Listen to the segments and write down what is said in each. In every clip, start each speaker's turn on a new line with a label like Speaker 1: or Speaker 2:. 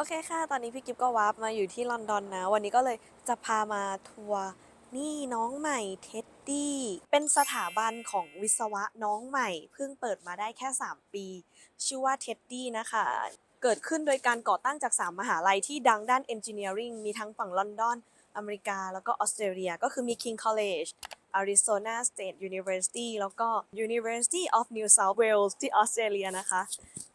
Speaker 1: โอเคค่ะ ตอนนี้พี่กิฟก็วาร์ปมาอยู่ที่ลอนดอนนะ วันนี้ก็เลยจะพามาทัวร์นี่น้องใหม่เท็ดดี้ เป็นสถาบันของวิศวะน้องใหม่ เพิ่งเปิดมาได้แค่ 3 ปี ชื่อว่าเท็ดดี้นะคะ เกิดขึ้นโดยการก่อตั้งจาก 3 มหาลัยที่ดังด้าน Engineering มีทั้งฝั่งลอนดอน อเมริกา แล้วก็ออสเตรเลีย ก็คือมี King College Arizona State University แล้วก็ University of New South Wales ที่ออสเตรเลียนะคะ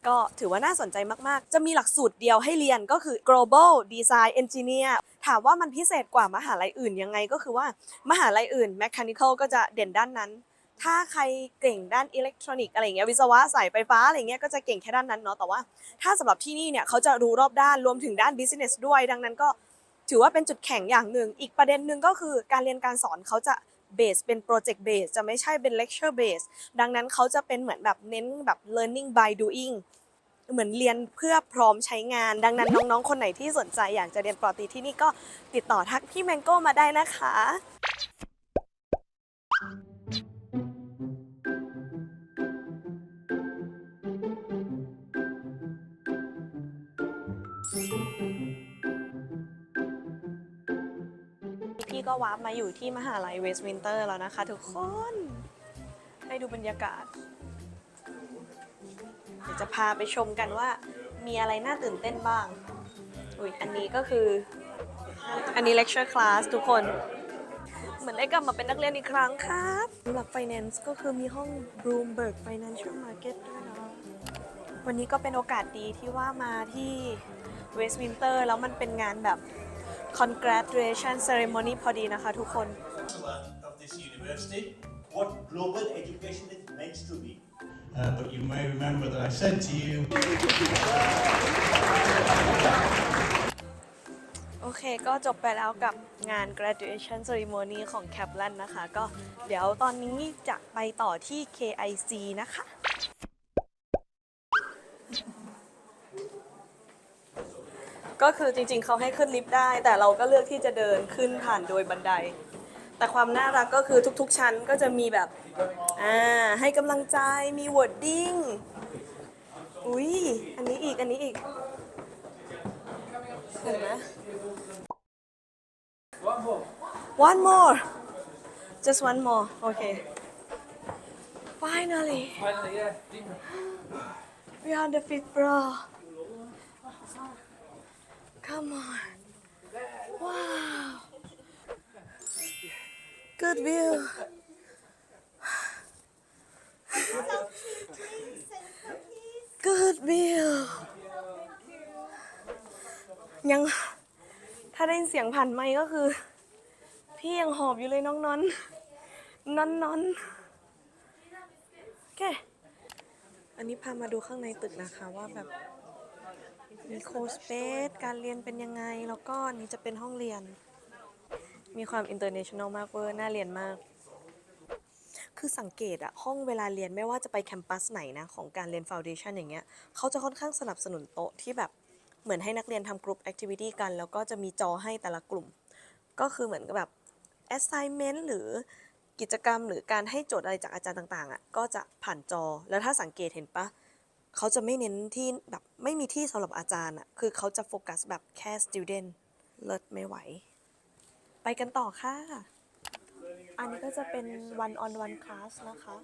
Speaker 1: ก็ถือว่าน่าสนใจมาก ๆ จะมีหลักสูตรเดียวให้เรียนก็คือ global design engineer ถามว่ามันพิเศษกว่ามหาลัยอื่นยังไงก็คือว่ามหาลัยอื่น mechanical ก็จะเด่นด้านนั้น ถ้าใครเก่งด้านอิเล็กทรอนิกส์อะไรเงี้ยวิศวะสายไฟฟ้าอะไรเงี้ยก็จะเก่งแค่ด้านนั้นเนาะแต่ว่า ถ้าสำหรับที่นี่เนี่ยเขาจะรู้รอบด้านรวมถึงด้าน business ด้วย ดังนั้นก็ ถือว่าเป็นจุดแข็งอย่างหนึ่ง อีกประเด็นหนึ่งก็คือการเรียนการสอนเขาจะเบสเป็นโปรเจกต์เบสจะไม่ใช่เป็นเลคเชอร์เบสดังนั้นเขาจะเป็นเหมือนแบบเน้นแบบ learning by doing เหมือนเรียนเพื่อพร้อมใช้งาน ดังนั้นน้องๆ คนไหนที่สนใจอยากจะเรียนปรตีที่นี่ก็ติดต่อทักพี่แมงโก้มาได้นะคะ ก็วาร์ปมาอยู่ที่มหาลัยเวสต์มินเตอร์แล้วนะคะ ทุกคนให้ดูบรรยากาศ เดี๋ยวจะพาไปชมกันว่ามีอะไรน่าตื่นเต้นบ้าง อุ้ยอันนี้ก็คือ อันนี้ lecture class ทุกคน เหมือนได้กลับมาเป็นนักเรียนอีกครั้งครับสำหรับ finance ก็คือมีห้อง Bloomberg Financial Market ด้วยเนาะวันนี้ก็เป็นโอกาสดีที่ว่ามาที่ Westminster แล้วมันเป็นงานแบบ congratulation ceremony พอดีนะคะทุกคน
Speaker 2: chancellor of this university what global education is meant to be.
Speaker 3: Uh, but you may remember that I said to you
Speaker 1: โอเคก็จบไปแล้วกับงาน graduation ceremony ของ Kaplan นะคะ ก็เดี๋ยวตอนนี้จะไปต่อที่ KIC นะคะ ก็คือจริงๆ เขาให้ขึ้นลิฟต์ได้ แต่เราก็เลือกที่จะเดินขึ้นผ่านโดยบันได แต่ความน่ารักก็คือทุกๆ ชั้นก็จะมีแบบอ่าให้กำลังใจมี wording อุ๊ยอันนี้อีกอันนี้อีกเห็นไหม One more just one more okay finally
Speaker 4: Finally, yeah.
Speaker 1: we are on the fifth floor come on wow good view good view ยัง ถ้าได้ยินเสียงผ่านไมค์ก็คือ พี่ยังหอบอยู่เลยน้องนอนนอนนอนโอเค อันนี้พามาดูข้างในตึกนะคะว่าแบบ มีโคสเปซการเรียนเป็นยังไง แล้วก็นี้จะเป็นห้องเรียน มีความอินเตอร์เนชั่นแนลมากเวอร์น่าเรียนมาก คือสังเกตอะห้องเวลาเรียนไม่ว่าจะไปแคมปัสไหนนะ ของการเรียนฟ u n เดชันอย่างเงี้ยเขาจะค่อนข้างสนับสนุนโต๊ะที่แบบเหมือนให้นักเรียนทำกลุ่มแอคทิวิตี้กัน แล้วก็จะมีจอให้แต่ละกลุ่ม ก็คือเหมือนกับแบบ assignment หรือกิจกรรมหรือการให้โจทย์อะไรจากอาจารย์ต่างๆอะ่ะก็จะผ่านจอแล้วถ้าสังเกตเห็นปะ เขาจะไม่เน้นที่แบบไม่มีที่สำหรับอาจารย์อะ่ะคือเขาจะโฟกัสแบบแค่ student เลิศไม่ไหว ไปกันต่อค่ะ อันนี้ก็จะเป็น one on one class นะคะ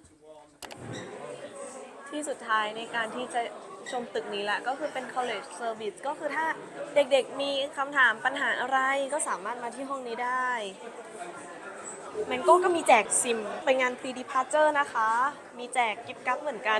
Speaker 1: ที่สุดท้ายในการที่จะชมตึกนี้แหละ ก็คือเป็น college service ก็คือถ้าเด็กๆมีคำถามปัญหาอะไรก็สามารถมาที่ห้องนี้ได้แมงโก้ก็มีแจกซิมเป็นงาน pre departure นะคะ มีแจกกิฟต์กัฟเหมือนกัน